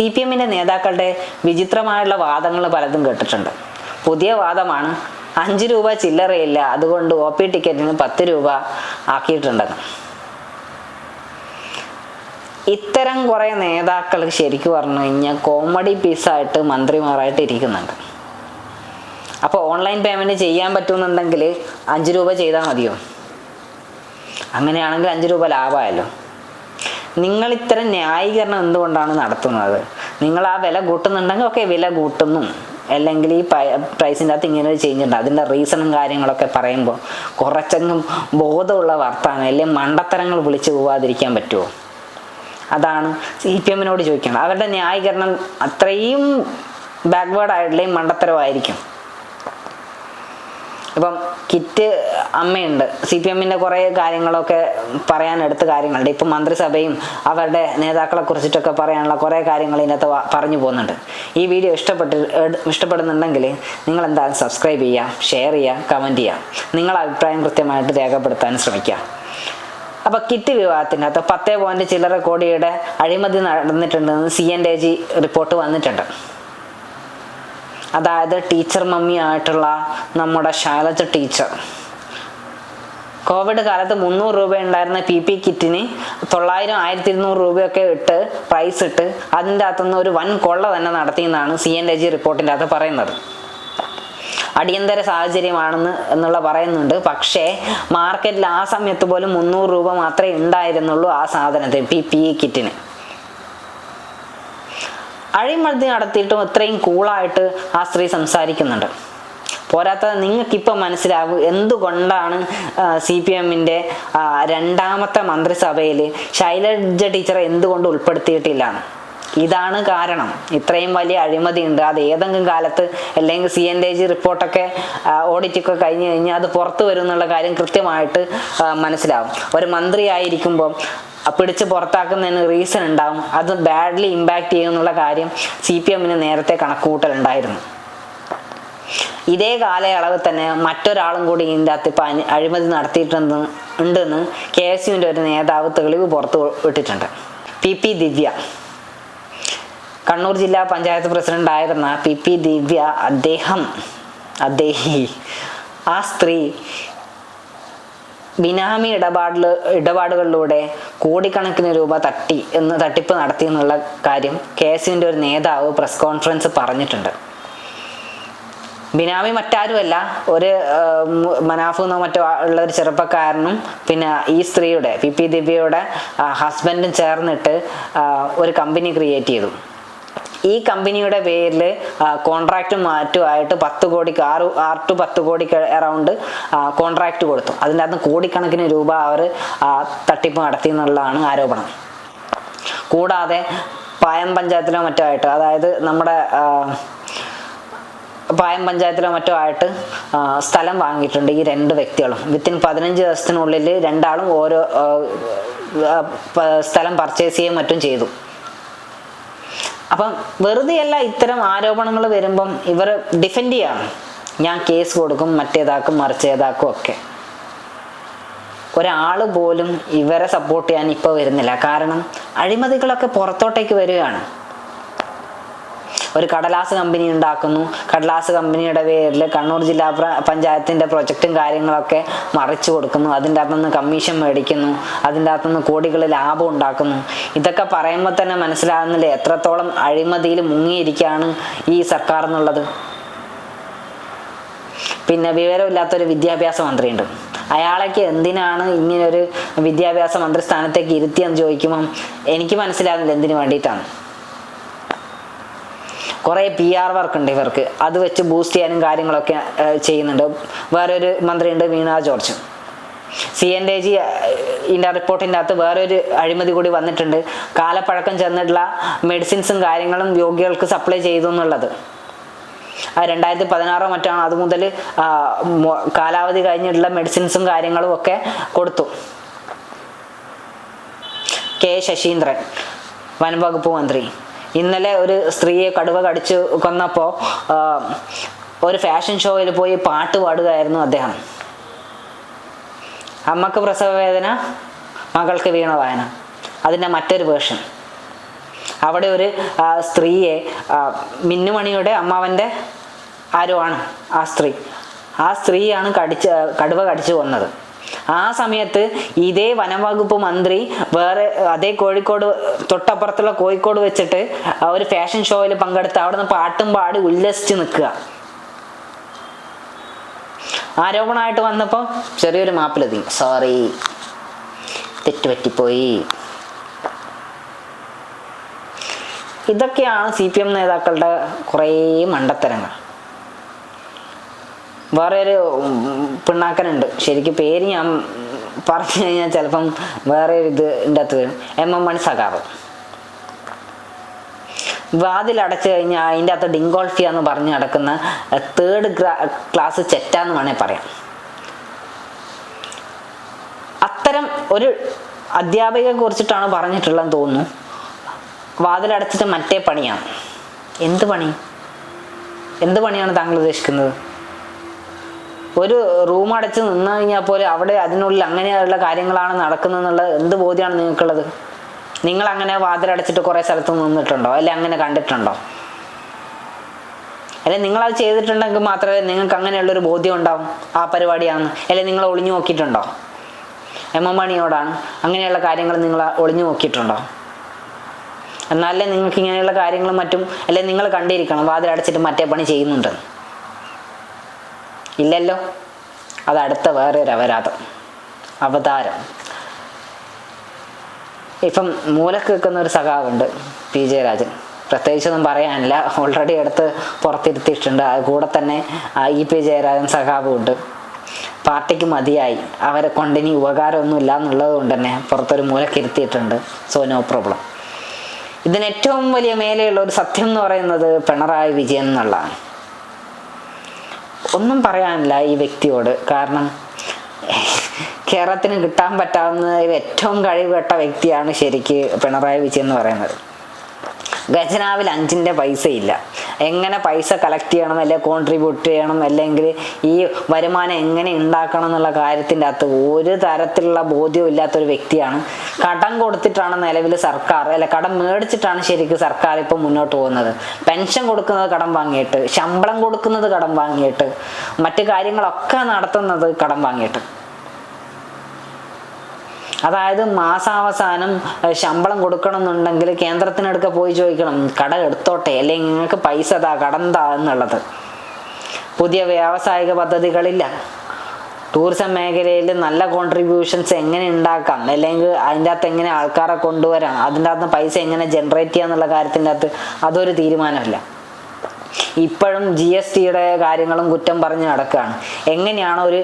C P എമ്മിന്റെ നേതാക്കളുടെ വിചിത്രമായുള്ള വാദങ്ങൾ പലതും കേട്ടിട്ടുണ്ട്. പുതിയ വാദമാണ് അഞ്ച് രൂപ ചില്ലറയില്ല അതുകൊണ്ട് ഒ പി ടിക്കറ്റിന് പത്ത് രൂപ ആക്കിയിട്ടുണ്ടെന്ന്. ഇത്തരം കുറേ നേതാക്കൾ ശരിക്കും പറഞ്ഞു കഴിഞ്ഞാൽ കോമഡി പീസായിട്ട് മന്ത്രിമാരായിട്ട് ഇരിക്കുന്നുണ്ട്. അപ്പോൾ ഓൺലൈൻ പേയ്മെന്റ് ചെയ്യാൻ പറ്റുമെന്നുണ്ടെങ്കിൽ അഞ്ച് രൂപ ചെയ്താൽ മതിയോ? അങ്ങനെയാണെങ്കിൽ അഞ്ച് രൂപ ലാഭമായല്ലോ. നിങ്ങൾ ഇത്തരം ന്യായീകരണം എന്തുകൊണ്ടാണ് നടത്തുന്നത്? നിങ്ങൾ ആ വില കൂട്ടുന്നുണ്ടെങ്കിൽ ഓക്കെ വില കൂട്ടുന്നു. അല്ലെങ്കിൽ ഈ പ്രൈസിന്റെ അകത്ത് ഇങ്ങനെ ഒരു ചേഞ്ച് ഉണ്ട്. അതിന്റെ റീസണും കാര്യങ്ങളൊക്കെ പറയുമ്പോൾ കുറച്ചെങ്കിലും ബോധമുള്ള വർത്താനം അല്ലെങ്കിൽ മണ്ടത്തരങ്ങൾ വിളിച്ചു പോവാതിരിക്കാൻ പറ്റുമോ? അതാണ് സി പി എമ്മിനോട് ചോദിക്കണം അവരുടെ ന്യായീകരണം അത്രയും ബാക്ക്വേർഡ് ആയിട്ടുള്ള മണ്ടത്തരമായിരിക്കും. ഇപ്പം കിറ്റ് അമ്മയുണ്ട്. സി പി എമ്മിന്റെ കുറേ കാര്യങ്ങളൊക്കെ പറയാൻ എടുത്ത കാര്യങ്ങളുണ്ട്. ഇപ്പം മന്ത്രിസഭയും അവരുടെ നേതാക്കളെ കുറിച്ചിട്ടൊക്കെ പറയാനുള്ള കുറേ കാര്യങ്ങൾ ഇതിനകത്ത് പറഞ്ഞു പോകുന്നുണ്ട്. ഈ വീഡിയോ ഇഷ്ടപ്പെട്ട് ഇഷ്ടപ്പെടുന്നുണ്ടെങ്കിൽ നിങ്ങൾ എന്തായാലും സബ്സ്ക്രൈബ് ചെയ്യുക ഷെയർ ചെയ്യുക കമന്റ് ചെയ്യുക നിങ്ങളുടെ അഭിപ്രായം കൃത്യമായിട്ട് രേഖപ്പെടുത്താൻ ശ്രമിക്കുക അപ്പോൾ കിറ്റ് വിവാദത്തിനകത്ത് പത്തേ പോയിന്റ് ചില്ലറ കോടിയുടെ അഴിമതി നടന്നിട്ടുണ്ടെന്ന് C and A G report വന്നിട്ടുണ്ട്. അതായത് ടീച്ചർ മമ്മി ആയിട്ടുള്ള നമ്മുടെ ശാലജ ടീച്ചർ. കോവിഡ് കാലത്ത് മുന്നൂറ് രൂപ ഉണ്ടായിരുന്ന പി പി കിറ്റിന് തൊള്ളായിരം ആയിരത്തി ഇരുന്നൂറ് രൂപയൊക്കെ ഇട്ട് പ്രൈസ് ഇട്ട് അതിന്റെ അകത്തുനിന്ന് ഒരു വൻ കൊള്ള തന്നെ നടത്തിയെന്നാണ് സി എൻ ഡെ ജി റിപ്പോർട്ടിന്റെ അകത്ത് പറയുന്നത്. അടിയന്തര സാഹചര്യമാണെന്ന് എന്നുള്ള പറയുന്നുണ്ട്. പക്ഷേ മാർക്കറ്റിൽ ആ സമയത്ത് പോലും മുന്നൂറ് രൂപ മാത്രമേ ഉണ്ടായിരുന്നുള്ളൂ ആ സാധനത്തിന് പി പി കിറ്റിന്. അഴിമതി നടത്തിയിട്ടും ഇത്രയും കൂളായിട്ട് ആ സ്ത്രീ സംസാരിക്കുന്നുണ്ട്. പോരാത്തത് നിങ്ങൾക്കിപ്പം മനസ്സിലാവും എന്തുകൊണ്ടാണ് സി പി എമ്മിന്റെ രണ്ടാമത്തെ മന്ത്രിസഭയിൽ ശൈലജ ടീച്ചറെ എന്തുകൊണ്ട് ഉൾപ്പെടുത്തിയിട്ടില്ല? ഇതാണ് കാരണം. ഇത്രയും വലിയ അഴിമതി ഉണ്ട് അത് ഏതെങ്കിലും കാലത്ത് അല്ലെങ്കിൽ സി എൻ ഡി റിപ്പോർട്ടൊക്കെ ഓഡിറ്റൊക്കെ കഴിഞ്ഞ് കഴിഞ്ഞാൽ അത് പുറത്തു വരും എന്നുള്ള കാര്യം കൃത്യമായിട്ട് മനസ്സിലാവും. ഒരു മന്ത്രിയായിരിക്കുമ്പം പിടിച്ച് പുറത്താക്കുന്നതിന് റീസൺ ഉണ്ടാവും. അത് ബാഡ്ലി ഇമ്പാക്റ്റ് ചെയ്യുമെന്നുള്ള കാര്യം സി പി എമ്മിന് നേരത്തെ കണക്കുകൂട്ടലുണ്ടായിരുന്നു. ഇതേ കാലയളവിൽ തന്നെ മറ്റൊരാളും കൂടി ഇതിന്റെ അകത്ത് ഇപ്പം അഴിമതി നടത്തിയിട്ടുണ്ട് ഉണ്ടെന്ന് കെ എസ് യുവിന്റെ ഒരു നേതാവ് തെളിവ് പുറത്തു വിട്ടിട്ടുണ്ട്. P P Divya. കണ്ണൂർ ജില്ലാ പഞ്ചായത്ത് പ്രസിഡന്റ് ആയിരുന്ന പി പി ദിവ്യ അദ്ദേഹം അദ്ദേഹി ആ സ്ത്രീ ബിനാമി ഇടപാടിൽ ഇടപാടുകളിലൂടെ കോടിക്കണക്കിന് രൂപ തട്ടി എന്ന് തട്ടിപ്പ് നടത്തി എന്നുള്ള കാര്യം കെ എസ് യുവിന്റെ ഒരു നേതാവ് പ്രസ് കോൺഫറൻസ് പറഞ്ഞിട്ടുണ്ട്. ബിനാമി മറ്റാരുമല്ല ഒരു മനാഫ് എന്നോ മറ്റോ ഉള്ള ഒരു ചെറുപ്പക്കാരനും പിന്നെ ഈ സ്ത്രീയുടെ പി പി ദിവ്യയുടെ ഹസ്ബൻഡും ചേർന്നിട്ട് ഒരു കമ്പനി ക്രിയേറ്റ് ചെയ്തു. ഈ കമ്പനിയുടെ പേരിൽ കോൺട്രാക്ട് മാറ്റുമായിട്ട് പത്ത് കോടിക്ക് ആറ് ആറ് ടു പത്ത് കോടിക്ക് അറൗണ്ട് കോൺട്രാക്റ്റ് കൊടുത്തു. അതിന്റെ അകത്ത് കോടിക്കണക്കിന് രൂപ അവർ തട്ടിപ്പ് നടത്തി എന്നുള്ളതാണ് ആരോപണം. കൂടാതെ പായം പഞ്ചായത്തിലോ മറ്റോ ആയിട്ട് അതായത് നമ്മുടെ പായം പഞ്ചായത്തിലോ മറ്റോ ആയിട്ട് സ്ഥലം വാങ്ങിയിട്ടുണ്ട് ഈ രണ്ട് വ്യക്തികളും. വിത്തിൻ പതിനഞ്ച് ദിവസത്തിനുള്ളിൽ രണ്ടാളും ഓരോ സ്ഥലം പർച്ചേസ് ചെയ്യുകയും മറ്റും ചെയ്തു. അപ്പം വെറുതെയല്ല ഇത്തരം ആരോപണങ്ങൾ വരുമ്പം ഇവർ ഡിഫെൻഡ് ചെയ്യാണ്. ഞാൻ കേസ് കൊടുക്കും മറ്റേതാക്കും മറിച്ചേതാക്കും ഒക്കെ. ഒരാൾ പോലും ഇവരെ സപ്പോർട്ട് ചെയ്യാൻ ഇപ്പോൾ വരുന്നില്ല. കാരണം അഴിമതികളൊക്കെ പുറത്തോട്ടേക്ക് വരികയാണ്. ഒരു കടലാസ് കമ്പനി ഉണ്ടാക്കുന്നു. കടലാസ് കമ്പനിയുടെ പേരിൽ കണ്ണൂർ ജില്ലാ പഞ്ചായത്തിന്റെ പ്രൊജക്റ്റും കാര്യങ്ങളൊക്കെ മറിച്ചു കൊടുക്കുന്നു. അതിന്റെ അകത്തുനിന്ന് കമ്മീഷൻ മേടിക്കുന്നു. അതിന്റെ അകത്തുനിന്ന് കോടികൾ ലാഭം ഉണ്ടാക്കുന്നു. ഇതൊക്കെ പറയുമ്പോൾ തന്നെ മനസ്സിലാകുന്നില്ല എത്രത്തോളം അഴിമതിയിൽ മുങ്ങിയിരിക്കുകയാണ് ഈ സർക്കാർ എന്നുള്ളത്. പിന്നെ വിവരമില്ലാത്തൊരു വിദ്യാഭ്യാസ മന്ത്രിയുണ്ട്. അയാളേക്ക് എന്തിനാണ് ഇങ്ങനൊരു വിദ്യാഭ്യാസ മന്ത്രി സ്ഥാനത്തേക്ക് ഇരുത്തിയെന്ന് ചോദിക്കുമ്പം എനിക്ക് മനസ്സിലാകുന്നില്ല എന്തിനു വേണ്ടിയിട്ടാണ്. കുറേ പി ആർ വർക്ക് ഉണ്ട് ഇവർക്ക്. അത് വെച്ച് ബൂസ്റ്റ് ചെയ്യാനും കാര്യങ്ങളൊക്കെ ചെയ്യുന്നുണ്ട്. വേറൊരു മന്ത്രിയുണ്ട് Veena George. C and A G ഇതിന്റെ റിപ്പോർട്ടിന്റെ അകത്ത് വേറൊരു അഴിമതി കൂടി വന്നിട്ടുണ്ട്. കാലപ്പഴക്കം ചെന്നിട്ടുള്ള മെഡിസിൻസും കാര്യങ്ങളും രോഗികൾക്ക് സപ്ലൈ ചെയ്തു എന്നുള്ളത്. രണ്ടായിരത്തി പതിനാറോ മറ്റാണ് അത് മുതൽ കാലാവധി കഴിഞ്ഞിട്ടുള്ള മെഡിസിൻസും കാര്യങ്ങളും ഒക്കെ കൊടുത്തു. കെ ശശീന്ദ്രൻ വനംവകുപ്പ് മന്ത്രി. ഇന്നലെ ഒരു സ്ത്രീയെ കടുവ കടിച്ചു കൊന്നപ്പോൾ ഒരു ഫാഷൻ ഷോയിൽ പോയി പാട്ട് പാടുകയായിരുന്നു അദ്ദേഹം. അമ്മയ്ക്ക് പ്രസവ വേദന മകൾക്ക് വീണ വായന. അതിന്റെ മറ്റൊരു വേർഷൻ. അവിടെ ഒരു സ്ത്രീയെ മിന്നുമണിയുടെ അമ്മാവന്റെ ആരോ ആണ് ആ സ്ത്രീ? ആ സ്ത്രീയാണ് കടിച്ച കടുവ കടിച്ചു കൊന്നത്. ആ സമയത്ത് ഇതേ വനംവകുപ്പ് മന്ത്രി വേറെ അതേ കോഴിക്കോട് തൊട്ടപ്പുറത്തുള്ള കോഴിക്കോട് വെച്ചിട്ട് ഒരു ഫാഷൻ ഷോയിൽ പങ്കെടുത്ത് അവിടെ നിന്ന് പാട്ടും പാടി ഉല്ലസിച്ച് നിൽക്കുക. ആരോപണമായിട്ട് വന്നപ്പോൾ ചെറിയൊരു മാപ്പിലെത്തി സോറി തെറ്റുപറ്റിപ്പോയി. ഇതൊക്കെയാണ് സി പി എം നേതാക്കളുടെ കുറേ മണ്ടത്തരങ്ങൾ. വേറെ ഒരു പിണ്ണാക്കനുണ്ട്. ശരിക്കും പേര് ഞാൻ പറഞ്ഞു കഴിഞ്ഞാൽ ചിലപ്പം വേറെ ഒരു ഇത് അകത്ത് വരും എം എം മണി സഖാവ് വാതിലടച്ചു കഴിഞ്ഞാൽ അതിന്റെ അകത്ത് ഡിങ്കോൾഫിയ എന്ന് പറഞ്ഞ് നടക്കുന്ന തേർഡ് ക്ലാസ് ചെറ്റാന്ന് വേണേൽ പറയാം. അത്തരം ഒരു അധ്യാപികയെ കുറിച്ചിട്ടാണ് പറഞ്ഞിട്ടുള്ളതെന്ന് തോന്നുന്നു. വാതിലടച്ചിട്ട് മറ്റേ പണിയാണ്. എന്ത് പണി? എന്ത് പണിയാണ് താങ്കൾ ഉദ്ദേശിക്കുന്നത്? ഒരു റൂം അടച്ച് നിന്ന് കഴിഞ്ഞാൽ പോലെ അവിടെ അതിനുള്ളിൽ അങ്ങനെയുള്ള കാര്യങ്ങളാണ് നടക്കുന്നതെന്നുള്ളത് എന്ത് ബോധ്യമാണ് നിങ്ങൾക്കുള്ളത്? നിങ്ങൾ അങ്ങനെ വാതിലടച്ചിട്ട് കുറേ സ്ഥലത്ത് നിന്നിട്ടുണ്ടോ? അല്ലെ അങ്ങനെ കണ്ടിട്ടുണ്ടോ? അല്ലെ നിങ്ങൾ അത് ചെയ്തിട്ടുണ്ടെങ്കിൽ മാത്രമേ നിങ്ങൾക്ക് അങ്ങനെയുള്ള ഒരു ബോധ്യം ഉണ്ടാവും ആ പരിപാടിയാണ് അല്ലെ നിങ്ങൾ ഒളിഞ്ഞു നോക്കിയിട്ടുണ്ടോ? എം എം മണിയോടാണ് അങ്ങനെയുള്ള കാര്യങ്ങൾ നിങ്ങൾ ഒളിഞ്ഞു നോക്കിയിട്ടുണ്ടോ? എന്നാലേ നിങ്ങൾക്ക് ഇങ്ങനെയുള്ള കാര്യങ്ങളും മറ്റും അല്ലെ നിങ്ങൾ കണ്ടിരിക്കണം വാതിലടച്ചിട്ട് മറ്റേ പണി ചെയ്യുന്നുണ്ട് ഇല്ലല്ലോ. അതടുത്ത അടുത്ത വേറെ ഒരു അപരാധം. അവതാരം. ഇപ്പം മൂലക്ക് നിൽക്കുന്ന ഒരു സഖാവുണ്ട് പി. ജെ രാജൻ പ്രത്യേകിച്ചൊന്നും പറയാനില്ല. ഓൾറെഡി എടുത്ത് പുറത്തിരുത്തിയിട്ടുണ്ട്. കൂടെ തന്നെ ഇ പി. ജയരാജൻ സഖാവും ഉണ്ട്. പാർട്ടിക്ക് മതിയായി. അവരെ കൊണ്ട് ഇനി ഉപകാരമൊന്നും ഇല്ല എന്നുള്ളത് കൊണ്ട് തന്നെ പുറത്തൊരു മൂലക്കിരുത്തിയിട്ടുണ്ട് സോ നോ പ്രോബ്ലം ഇതിന് ഏറ്റവും വലിയ മേലെയുള്ള ഒരു സത്യം എന്ന് പറയുന്നത് പിണറായി വിജയൻ എന്നുള്ളതാണ്. ഒന്നും പറയാനില്ല ഈ വ്യക്തിയോട്. കാരണം കേരളത്തിന് കിട്ടാൻ പറ്റാവുന്ന ഏറ്റവും കഴിവുകെട്ട വ്യക്തിയാണ് ശരിക്ക് പിണറായി വിജയൻ എന്ന് പറയുന്നത്. ഖജനാവിൽ അഞ്ചിന്റെ പൈസയില്ല. എങ്ങനെ പൈസ കളക്ട് ചെയ്യണം അല്ലെങ്കിൽ കോൺട്രിബ്യൂട്ട് ചെയ്യണം അല്ലെങ്കിൽ ഈ വരുമാനം എങ്ങനെ ഉണ്ടാക്കണം എന്നുള്ള കാര്യത്തിന്റെ അകത്ത് ഒരു തരത്തിലുള്ള ബോധ്യവും ഇല്ലാത്തൊരു വ്യക്തിയാണ്. കടം കൊടുത്തിട്ടാണ് നിലവിൽ സർക്കാർ അല്ല കടം മേടിച്ചിട്ടാണ് ശരിക്കും സർക്കാർ ഇപ്പം മുന്നോട്ട് പോകുന്നത്. പെൻഷൻ കൊടുക്കുന്നത് കടം വാങ്ങിയിട്ട് ശമ്പളം കൊടുക്കുന്നത് കടം വാങ്ങിയിട്ട് മറ്റു കാര്യങ്ങളൊക്കെ നടത്തുന്നത് കടം വാങ്ങിയിട്ട്. അതായത് മാസാവസാനം ശമ്പളം കൊടുക്കണം എന്നുണ്ടെങ്കിൽ കേന്ദ്രത്തിനടുക്ക പോയി ചോദിക്കണം കട എടുത്തോട്ടെ? അല്ലെങ്കിൽ നിങ്ങൾക്ക് പൈസ താ കടം താ എന്നുള്ളത്. പുതിയ വ്യാവസായിക പദ്ധതികളില്ല. ടൂറിസം മേഖലയിൽ നല്ല കോൺട്രിബ്യൂഷൻസ് എങ്ങനെ ഉണ്ടാക്കാം? അല്ലെങ്കിൽ അതിന്റെ അകത്ത് എങ്ങനെ ആൾക്കാരെ കൊണ്ടുവരാം? അതിന്റെ അകത്ത് പൈസ എങ്ങനെ ജനറേറ്റ് ചെയ്യാന്നുള്ള കാര്യത്തിന്റെ അകത്ത് അതൊരു തീരുമാനമില്ല. ഇപ്പോഴും ജി എസ് ടിയുടെ കാര്യങ്ങളും കുറ്റം പറഞ്ഞ് നടക്കുകയാണ് എങ്ങനെയാണ് ഒരു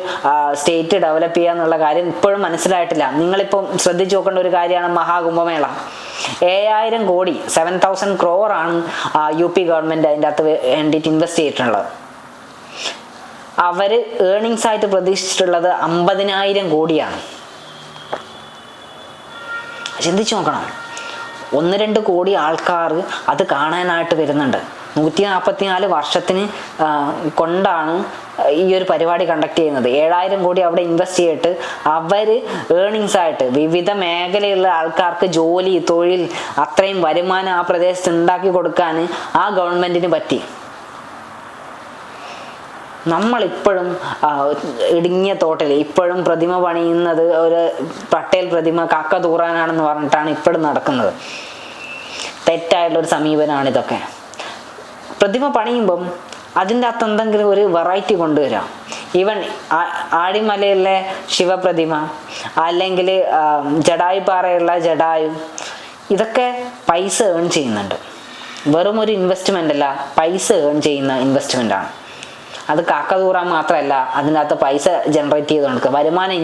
സ്റ്റേറ്റ് ഡെവലപ്പ് ചെയ്യുക എന്നുള്ള കാര്യം ഇപ്പോഴും മനസ്സിലായിട്ടില്ല. നിങ്ങളിപ്പം ശ്രദ്ധിച്ചു നോക്കേണ്ട ഒരു കാര്യമാണ് മഹാകുംഭമേള. ഏഴായിരം കോടി സെവൻ തൗസൻഡ് ആണ് യു പി ഗവൺമെന്റ് അതിന്റെ അകത്ത് വേണ്ടിയിട്ട് ഇൻവെസ്റ്റ് ചെയ്തിട്ടുള്ളത്. അവർ ഏണിങ്സ് ആയിട്ട് പ്രതീക്ഷിച്ചിട്ടുള്ളത് അമ്പതിനായിരം കോടിയാണ്. ചിന്തിച്ചു നോക്കണം. ഒന്ന് രണ്ട് കോടി ആൾക്കാർ അത് കാണാനായിട്ട് വരുന്നുണ്ട്. നൂറ്റി നാൽപ്പത്തിനാല് വർഷത്തിന് കൊണ്ടാണ് ഈ ഒരു പരിപാടി കണ്ടക്ട് ചെയ്യുന്നത്. ഏഴായിരം കോടി അവിടെ ഇൻവെസ്റ്റ് ചെയ്തിട്ട് അവർ ഏണിങ്സ് ആയിട്ട് വിവിധ മേഖലയിലുള്ള ആൾക്കാർക്ക് ജോലി തൊഴിൽ അത്രയും വരുമാനം ആ പ്രദേശത്ത് ഉണ്ടാക്കി കൊടുക്കാൻ ആ ഗവൺമെന്റിന് പറ്റി. നമ്മളിപ്പോഴും ഇടുങ്ങിയ തോട്ടിൽ ഇപ്പോഴും പ്രതിമ പണിയുന്നത് ഒരു പട്ടേൽ പ്രതിമ കക്ക തൂറാനാണെന്ന് പറഞ്ഞിട്ടാണ് ഇപ്പോഴും നടക്കുന്നത്. തെറ്റായിട്ടുള്ള ഒരു സമീപനമാണ് ഇതൊക്കെ. പ്രതിമ പണിയുമ്പം അതിന്റെ അകത്ത് എന്തെങ്കിലും ഒരു വെറൈറ്റി കൊണ്ടുവരാം. ഈവൻ ആടിമലയിലെ ശിവപ്രതിമ അല്ലെങ്കിൽ ജഡായുപാറയുള്ള ജഡായു ഇതൊക്കെ പൈസ ഏൺ ചെയ്യുന്നുണ്ട്. വെറും ഒരു ഇൻവെസ്റ്റ്മെന്റ് അല്ല പൈസ ഏൺ ചെയ്യുന്ന ഇൻവെസ്റ്റ്മെന്റ് ആണ്. അത് കാക്കതൂറാൻ മാത്രമല്ല അതിനകത്ത് പൈസ ജനറേറ്റ് ചെയ്ത് കൊടുക്കുക വരുമാനം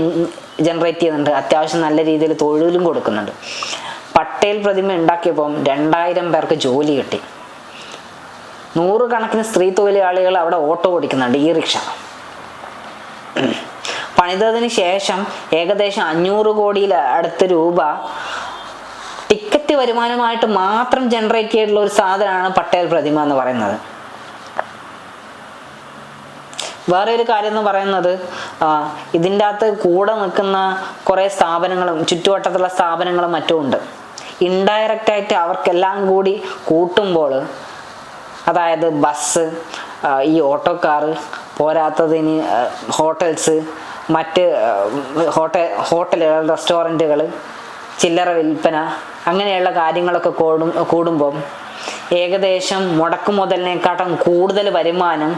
ജനറേറ്റ് ചെയ്യുന്നുണ്ട്. അത്യാവശ്യം നല്ല രീതിയിൽ തൊഴിലും കൊടുക്കുന്നുണ്ട്. പട്ടേൽ പ്രതിമ ഉണ്ടാക്കിയപ്പം രണ്ടായിരം പേർക്ക് ജോലി കിട്ടി. നൂറുകണക്കിന് സ്ത്രീ തൊഴിലാളികൾ അവിടെ ഓട്ടോ ഓടിക്കുന്നുണ്ട് ഈ റിക്ഷ. പണിതതിന് ശേഷം ഏകദേശം അഞ്ഞൂറ് കോടിയിൽ അടുത്ത രൂപ ടിക്കറ്റ് വരുമാനമായിട്ട് മാത്രം ജനറേറ്റ് ചെയ്തിട്ടുള്ള ഒരു സാധനമാണ് പട്ടേൽ പ്രതിമ എന്ന് പറയുന്നത്. വേറെ ഒരു കാര്യം എന്ന് പറയുന്നത് ഇതിന്റെ അകത്ത് കൂടെ നിൽക്കുന്ന കുറേ സ്ഥാപനങ്ങളും ചുറ്റുവട്ടത്തുള്ള സ്ഥാപനങ്ങളും മറ്റും ഉണ്ട്. ഇൻഡയറക്റ്റ് ആയിട്ട് അവർക്കെല്ലാം കൂടി കൂട്ടുമ്പോൾ അതായത് ബസ് ഈ ഓട്ടോക്കാർ പോരാത്തതിന് ഹോട്ടൽസ് മറ്റ് ഹോട്ടൽ ഹോട്ടലുകൾ റെസ്റ്റോറന്റുകൾ ചില്ലറ വിൽപ്പന അങ്ങനെയുള്ള കാര്യങ്ങളൊക്കെ കൂടും കൂടുമ്പം ഏകദേശം മുടക്ക് മുതലിനെക്കാട്ടും കൂടുതൽ വരുമാനം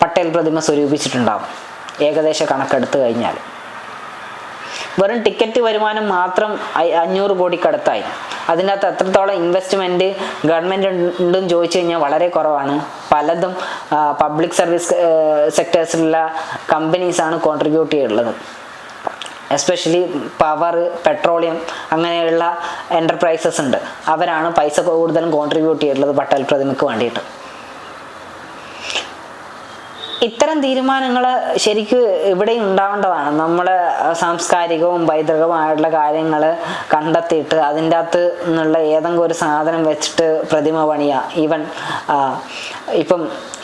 പട്ടേൽ പ്രതിമ സ്വരൂപിച്ചിട്ടുണ്ടാകും ഏകദേശം കണക്കെടുത്തു കഴിഞ്ഞാൽ. വെറും ടിക്കറ്റ് വരുമാനം മാത്രം അഞ്ഞൂറ് കോടിക്കടുത്തായി കടത്തായി. അതിനകത്ത് എത്രത്തോളം ഇൻവെസ്റ്റ്മെന്റ് ഗവൺമെന്റ് ഉണ്ടെന്ന് ചോദിച്ചു കഴിഞ്ഞാൽ വളരെ കുറവാണ്. പലതും പബ്ലിക് സർവീസ് സെക്ടേഴ്സിലുള്ള കമ്പനീസാണ് കോൺട്രിബ്യൂട്ട് ചെയ്യുള്ളത് എസ്പെഷ്യലി പവർ പെട്രോളിയം അങ്ങനെയുള്ള എന്റർപ്രൈസസ് ഉണ്ട്. അവരാണ് പൈസ കൂടുതലും കോൺട്രിബ്യൂട്ട് ചെയ്തിട്ടുള്ളത് പട്ടേൽ പ്രതിമയ്ക്ക് വേണ്ടിയിട്ട്. ഇത്തരം തീരുമാനങ്ങൾ ശരിക്കും ഇവിടെ ഉണ്ടാവേണ്ടതാണ്. നമ്മൾ സാംസ്കാരികവും പൈതൃകവുമായിട്ടുള്ള കാര്യങ്ങൾ കണ്ടെത്തിയിട്ട് അതിന്റെ അകത്ത് നിന്നുള്ള ഏതെങ്കിലും ഒരു സാധനം വെച്ചിട്ട് പ്രതിമ പണിയുക ഈവൻ ഇപ്പം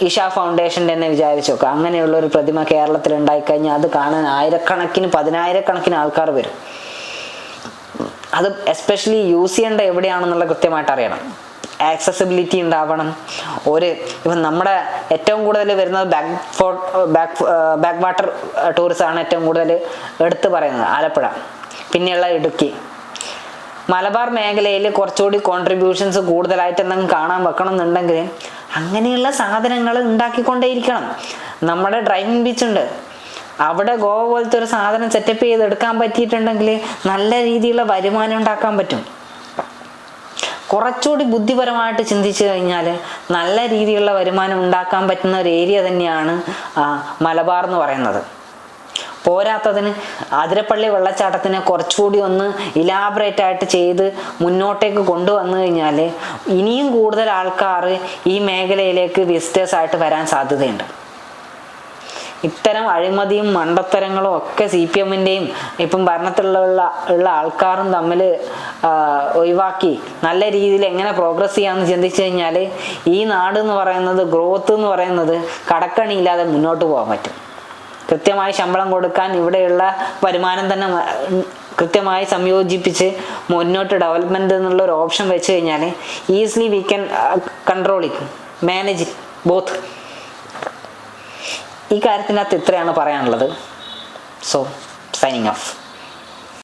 ഇഷ ഫൗണ്ടേഷൻ തന്നെ വിചാരിച്ചു നോക്കുക അങ്ങനെയുള്ള ഒരു പ്രതിമ കേരളത്തിൽ ഉണ്ടായിക്കഴിഞ്ഞാൽ അത് കാണാൻ ആയിരക്കണക്കിന് പതിനായിരക്കണക്കിന് ആൾക്കാർ വരും. അത് എസ്പെഷ്യലി യൂസ് ചെയ്യേണ്ട എവിടെയാണെന്നുള്ള കൃത്യമായിട്ട് അറിയണം. ആക്സസിബിലിറ്റി ഉണ്ടാവണം. ഒരു ഇപ്പം നമ്മുടെ ഏറ്റവും കൂടുതൽ വരുന്നത് ബാക്ക് ഫോ ബാക്ക് ബാക്ക് വാട്ടർ ടൂറിസം ആണ് ഏറ്റവും കൂടുതൽ എടുത്തു പറയുന്നത് ആലപ്പുഴ. പിന്നെയുള്ള ഇടുക്കി. മലബാർ മേഖലയിൽ കുറച്ചുകൂടി കോൺട്രിബ്യൂഷൻസ് കൂടുതലായിട്ട് എന്തെങ്കിലും കാണാൻ വെക്കണം എന്നുണ്ടെങ്കിൽ അങ്ങനെയുള്ള സാധനങ്ങൾ ഉണ്ടാക്കിക്കൊണ്ടേയിരിക്കണം. നമ്മുടെ ഡ്രൈവിംഗ് ബീച്ച് ഉണ്ട്. അവിടെ ഗോവ പോലത്തെ ഒരു സാധനം സെറ്റപ്പ് ചെയ്ത് എടുക്കാൻ പറ്റിയിട്ടുണ്ടെങ്കിൽ നല്ല രീതിയിലുള്ള വരുമാനം ഉണ്ടാക്കാൻ പറ്റും. കുറച്ചുകൂടി ബുദ്ധിപരമായിട്ട് ചിന്തിച്ചു കഴിഞ്ഞാൽ നല്ല രീതിയിലുള്ള വരുമാനം ഉണ്ടാക്കാൻ പറ്റുന്ന ഒരു ഏരിയ തന്നെയാണ് മലബാർ എന്ന് പറയുന്നത്. പോരാത്തതിന് അതിരപ്പള്ളി വെള്ളച്ചാട്ടത്തിനെ കുറച്ചുകൂടി ഒന്ന് ഇലാബറേറ്റ് ആയിട്ട് ചെയ്ത് മുന്നോട്ടേക്ക് കൊണ്ടുവന്നു കഴിഞ്ഞാൽ ഇനിയും കൂടുതൽ ആൾക്കാർ ഈ മേഖലയിലേക്ക് വിസിറ്റേഴ്സ് ആയിട്ട് വരാൻ സാധ്യതയുണ്ട്. ഇത്തരം അഴിമതിയും മണ്ടത്തരങ്ങളും ഒക്കെ സി പി എമ്മിന്റെയും ഇപ്പം ഭരണത്തിലുള്ള ഉള്ള ആൾക്കാരും തമ്മിൽ ഒഴിവാക്കി നല്ല രീതിയിൽ എങ്ങനെ പ്രോഗ്രസ് ചെയ്യാമെന്ന് ചിന്തിച്ചു കഴിഞ്ഞാൽ ഈ നാട് എന്ന് പറയുന്നത് ഗ്രോത്ത് എന്ന് പറയുന്നത് കടക്കണിയില്ലാതെ മുന്നോട്ട് പോകാൻ പറ്റും. കൃത്യമായി ശമ്പളം കൊടുക്കാൻ ഇവിടെയുള്ള വരുമാനം തന്നെ കൃത്യമായി സംയോജിപ്പിച്ച് മുന്നോട്ട് ഡെവലപ്മെന്റ് എന്നുള്ള ഒരു ഓപ്ഷൻ വെച്ച് കഴിഞ്ഞാൽ easily we can control it manage both ഈ കാര്യത്തിനകത്ത് ഇത്രയാണ് പറയാനുള്ളത്. So signing off